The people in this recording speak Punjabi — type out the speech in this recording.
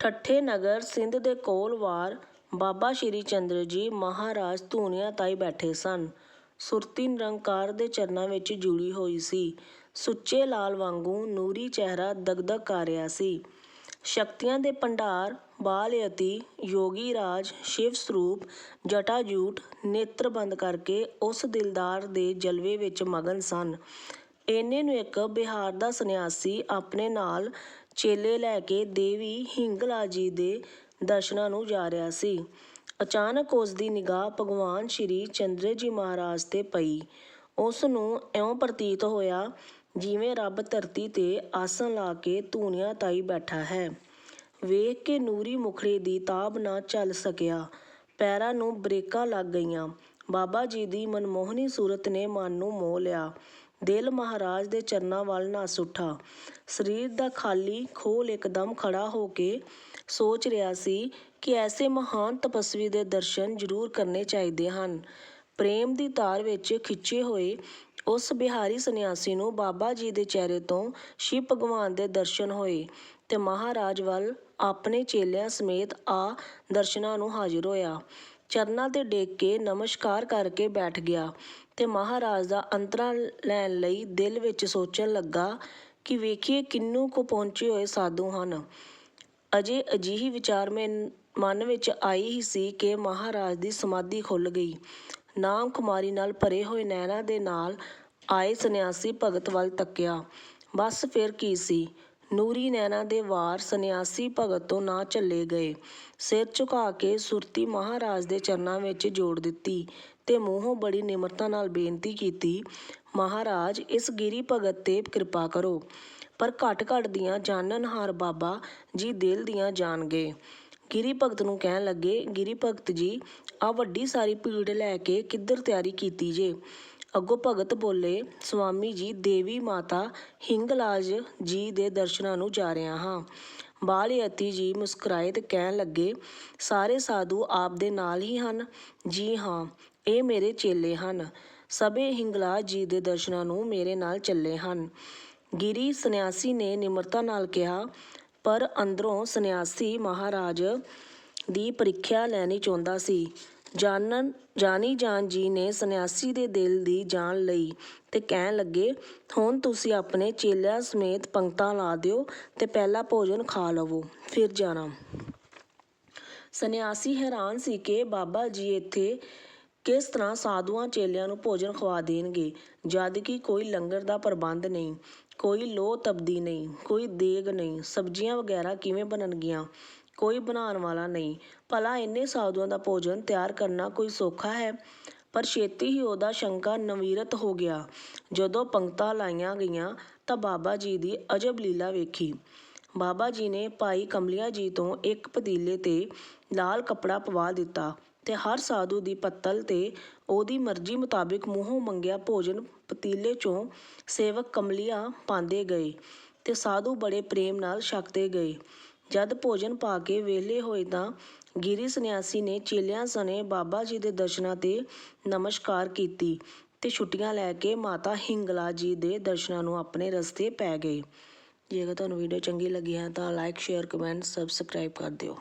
ਠੱਠੇ ਨਗਰ ਸਿੰਧ ਦੇ ਕੋਲ ਵਾਰ ਬਾਬਾ ਸ਼੍ਰੀ ਚੰਦਰ ਜੀ ਮਹਾਰਾਜ ਧੂਣੀਆਂ ਤਾਈ ਬੈਠੇ ਸਨ। ਸੁਰਤੀ ਨਿਰੰਕਾਰ ਦੇ ਚਰਨਾਂ ਵਿੱਚ ਜੁੜੀ ਹੋਈ ਸੀ। ਸੁੱਚੇ ਲਾਲ ਵਾਂਗੂ ਨੂਰੀ ਚਿਹਰਾ ਦਗਦਗ ਕਰ ਰਿਹਾ ਸੀ। ਸ਼ਕਤੀਆਂ ਦੇ ਭੰਡਾਰ, ਬਾਲਯਤੀ, ਯੋਗੀ ਰਾਜ, ਸ਼ਿਵ ਸਰੂਪ ਜਟਾਜੂਟ ਨੇਤਰ ਬੰਦ ਕਰਕੇ ਉਸ ਦਿਲਦਾਰ ਦੇ ਜਲਵੇ ਵਿੱਚ ਮਗਨ ਸਨ। ਏਨੇ ਨੂੰ ਇੱਕ ਬਿਹਾਰ ਦਾ ਸੰਨਿਆਸੀ ਆਪਣੇ ਨਾਲ ਚੇਲੇ ਲੈ ਕੇ ਦੇਵੀ ਹਿੰਗਲਾ ਜੀ ਦੇ ਦਰਸ਼ਨਾਂ ਨੂੰ ਜਾ ਰਿਹਾ ਸੀ। ਅਚਾਨਕ ਉਸ ਦੀ ਨਿਗਾਹ ਭਗਵਾਨ ਸ਼੍ਰੀ ਚੰਦਰ ਜੀ ਮਹਾਰਾਜ ਤੇ ਪਈ। ਉਸ ਨੂੰ ਇਉਂ ਪ੍ਰਤੀਤ ਹੋਇਆ ਜਿਵੇਂ ਰੱਬ ਧਰਤੀ ਤੇ ਆਸਣ ਲਾ ਕੇ ਧੂਣੀਆਂ ਤਾਈ ਬੈਠਾ ਹੈ। ਵੇਖ ਕੇ ਨੂਰੀ ਮੁਖੜੇ ਦੀ ਤਾਬ ਨਾ ਝੱਲ ਸਕਿਆ। ਪੈਰਾਂ ਨੂੰ ਬਰੇਕਾਂ ਲੱਗ ਗਈਆਂ। ਬਾਬਾ ਜੀ ਦੀ ਮਨਮੋਹਣੀ ਸੂਰਤ ਨੇ ਮਨ ਨੂੰ ਮੋਹ ਲਿਆ। ਦਿਲ ਮਹਾਰਾਜ ਦੇ ਚਰਨਾਂ ਵੱਲ ਨੱਸ ਉੱਠਾ। ਸਰੀਰ ਦਾ ਖਾਲੀ ਖੋਲ ਇੱਕਦਮ ਖੜਾ ਹੋ ਕੇ ਸੋਚ ਰਿਹਾ ਸੀ ਕਿ ਐਸੇ ਮਹਾਨ ਤਪਸਵੀ ਦੇ ਦਰਸ਼ਨ ਜ਼ਰੂਰ ਕਰਨੇ ਚਾਹੀਦੇ ਹਨ। ਪ੍ਰੇਮ ਦੀ ਤਾਰ ਵਿੱਚ ਖਿੱਚੇ ਹੋਏ ਉਸ ਬਿਹਾਰੀ ਸੰਨਿਆਸੀ ਨੂੰ ਬਾਬਾ ਜੀ ਦੇ ਚਿਹਰੇ ਤੋਂ ਸ਼ਿਵ ਭਗਵਾਨ ਦੇ ਦਰਸ਼ਨ ਹੋਏ ਤੇ ਮਹਾਰਾਜ ਵੱਲ ਆਪਣੇ ਚੇਲਿਆਂ ਸਮੇਤ ਆ ਦਰਸ਼ਨਾਂ ਨੂੰ ਹਾਜ਼ਰ ਹੋਇਆ। ਚਰਨਾਂ ਤੇ ਡਿੱਗ ਕੇ ਨਮਸਕਾਰ ਕਰਕੇ ਬੈਠ ਗਿਆ ਤੇ ਮਹਾਰਾਜ ਦਾ ਅੰਤਰਾ ਲੈਣ ਲਈ ਦਿਲ ਵਿੱਚ ਸੋਚਣ ਲੱਗਾ ਕਿ ਵੇਖੀਏ ਕਿੰਨੂ ਕੁ ਪਹੁੰਚੇ ਹੋਏ ਸਾਧੂ ਹਨ। ਅਜੇ ਅਜਿਹੀ ਵਿਚਾਰ ਮਨ ਵਿੱਚ ਆਈ ਹੀ ਸੀ ਕਿ ਮਹਾਰਾਜ ਦੀ ਸਮਾਧੀ ਖੁੱਲ੍ਹ ਗਈ। ਨਾਮ ਕੁਮਾਰੀ ਨਾਲ ਭਰੇ ਹੋਏ ਨੈਣਾਂ ਦੇ ਨਾਲ ਆਏ ਸੰਨਿਆਸੀ ਭਗਤ ਵੱਲ ਤੱਕਿਆ। ਬਸ ਫਿਰ ਕੀ ਸੀ। ਨੂਰੀ ਨੈਣਾਂ ਦੇ ਵਾਰ ਸੰਨਿਆਸੀ ਭਗਤ ਤੋਂ ਨਾ ਝੱਲੇ ਗਏ। ਸਿਰ ਝੁਕਾ ਕੇ ਸੁਰਤੀ ਮਹਾਰਾਜ ਦੇ ਚਰਨਾਂ ਵਿੱਚ ਜੋੜ ਦਿੱਤੀ ਤੇ ਮੂੰਹੋਂ ਬੜੀ ਨਿਮਰਤਾ ਨਾਲ ਬੇਨਤੀ ਕੀਤੀ, ਮਹਾਰਾਜ ਇਸ ਗਿਰੀ ਭਗਤ ਤੇ ਕਿਰਪਾ ਕਰੋ। ਪਰ ਘਟ ਘਟ ਦੀਆਂ ਜਾਣਨਹਾਰ ਬਾਬਾ ਜੀ ਦਿਲ ਦੀਆਂ ਜਾਣ ਗਏ। ਗਿਰੀ ਭਗਤ ਨੂੰ ਕਹਿਣ ਲੱਗੇ, ਗਿਰੀ ਭਗਤ ਜੀ ਆਹ ਵੱਡੀ ਸਾਰੀ ਭੀੜ ਲੈ ਕੇ ਕਿੱਧਰ ਤਿਆਰੀ ਕੀਤੀ ਜੇ। ਅੱਗੋਂ ਭਗਤ ਬੋਲੇ, ਸਵਾਮੀ ਜੀ ਦੇਵੀ ਮਾਤਾ ਹਿੰਗਲਾਜ ਜੀ ਦੇ ਦਰਸ਼ਨਾਂ ਨੂੰ ਜਾ ਰਿਹਾ ਹਾਂ। ਬਾਲ ਯਤੀ ਜੀ ਮੁਸਕਰਾਏ ਤੇ ਕਹਿਣ ਲੱਗੇ, ਸਾਰੇ ਸਾਧੂ ਆਪ ਦੇ ਨਾਲ ਹੀ ਹਨ। ਜੀ ਹਾਂ, ਇਹ ਮੇਰੇ ਚੇਲੇ ਹਨ। ਸਭੇ ਹਿੰਗਲਾਜ ਜੀ ਦੇ ਦਰਸ਼ਨਾਂ ਨੂੰ ਮੇਰੇ ਨਾਲ ਚੱਲੇ ਹਨ। ਗਿਰੀ ਸੰਨਿਆਸੀ ਨੇ ਨਿਮਰਤਾ ਨਾਲ ਕਿਹਾ। ਪਰ ਅੰਦਰੋਂ ਸੰਨਿਆਸੀ ਮਹਾਰਾਜ ਦੀ ਪ੍ਰੀਖਿਆ ਲੈਣੀ ਚਾਹੁੰਦਾ ਸੀ। ਜਾਨੀ ਜਾਨ ਜੀ ਨੇ ਸੰਨਿਆਸੀ ਦੇ ਦਿਲ ਦੀ ਜਾਣ ਲਈ ਤੇ ਕਹਿਣ ਲੱਗੇ, ਹੁਣ ਤੁਸੀਂ ਆਪਣੇ ਚੇਲਿਆਂ ਸਮੇਤ ਪੰਗਤਾਂ ਲਾ ਦਿਓ ਤੇ ਪਹਿਲਾਂ ਭੋਜਨ ਖਾ ਲਵੋ, ਫਿਰ ਜਾਣਾ। ਸੰਨਿਆਸੀ ਹੈਰਾਨ ਸੀ ਕਿ ਬਾਬਾ ਜੀ ਇੱਥੇ ਕਿਸ ਤਰ੍ਹਾਂ ਸਾਧੂਆਂ ਚੇਲਿਆਂ ਨੂੰ ਭੋਜਨ ਖਵਾ ਦੇਣਗੇ ਜਦਕਿ ਕੋਈ ਲੰਗਰ ਦਾ ਪ੍ਰਬੰਧ ਨਹੀਂ, ਕੋਈ ਲੋਹ ਤਬਦੀ ਨਹੀਂ, ਕੋਈ ਦੇਗ ਨਹੀਂ, ਸਬਜ਼ੀਆਂ ਵਗੈਰਾ ਕਿਵੇਂ ਬਣਨਗੀਆਂ, ਕੋਈ ਬਣਾਉਣ ਵਾਲਾ ਨਹੀਂ। ਭਲਾ ਇੰਨੇ ਸਾਧੂਆਂ ਦਾ ਭੋਜਨ ਤਿਆਰ ਕਰਨਾ ਕੋਈ ਸੌਖਾ ਹੈ। ਪਰ ਛੇਤੀ ਹੀ ਉਹਦਾ ਸ਼ੰਕਾ ਨਿਵ੍ਰਿਤ ਹੋ ਗਿਆ। ਜਦੋਂ ਪੰਗਤਾਂ ਲਾਈਆਂ ਗਈਆਂ ਤਾਂ ਬਾਬਾ ਜੀ ਦੀ ਅਜਬ ਲੀਲਾ ਵੇਖੀ। ਬਾਬਾ ਜੀ ਨੇ ਭਾਈ ਕਮਲਿਆ ਜੀ ਤੋਂ ਇੱਕ ਪਤੀਲੇ ਤੇ ਲਾਲ ਕੱਪੜਾ ਪਵਾ ਦਿੱਤਾ ਤੇ ਹਰ ਸਾਧੂ ਦੀ ਪੱਤਲ ਤੇ ਉਹਦੀ ਮਰਜ਼ੀ ਮੁਤਾਬਿਕ ਮੂੰਹੋਂ ਮੰਗਿਆ ਭੋਜਨ ਪਤੀਲੇ ਚੋਂ ਸੇਵਕ ਕਮਲੀਆਂ ਪਾਉਂਦੇ ਗਏ ਤੇ ਸਾਧੂ ਬੜੇ ਪ੍ਰੇਮ ਨਾਲ ਛਕਦੇ ਗਏ। ਜਦ ਭੋਜਨ ਪਾ ਕੇ ਵਿਹਲੇ ਹੋਏ ਤਾਂ ਗਿਰੀ ਸੰਨਿਆਸੀ ਨੇ ਚੇਲਿਆਂ ਸਣੇ ਬਾਬਾ ਜੀ ਦੇ ਦਰਸ਼ਨਾਂ ਤੇ ਨਮਸਕਾਰ ਕੀਤੀ ਅਤੇ ਛੁੱਟੀਆਂ ਲੈ ਕੇ ਮਾਤਾ ਹਿੰਗਲਾ ਜੀ ਦੇ ਦਰਸ਼ਨਾਂ ਨੂੰ ਆਪਣੇ ਰਸਤੇ ਪੈ ਗਏ। ਜੇਕਰ ਤੁਹਾਨੂੰ ਵੀਡੀਓ ਚੰਗੀ ਲੱਗੀ ਹੈ ਤਾਂ ਲਾਈਕ, ਸ਼ੇਅਰ, ਕਮੈਂਟ, ਸਬਸਕ੍ਰਾਈਬ ਕਰ ਦਿਓ।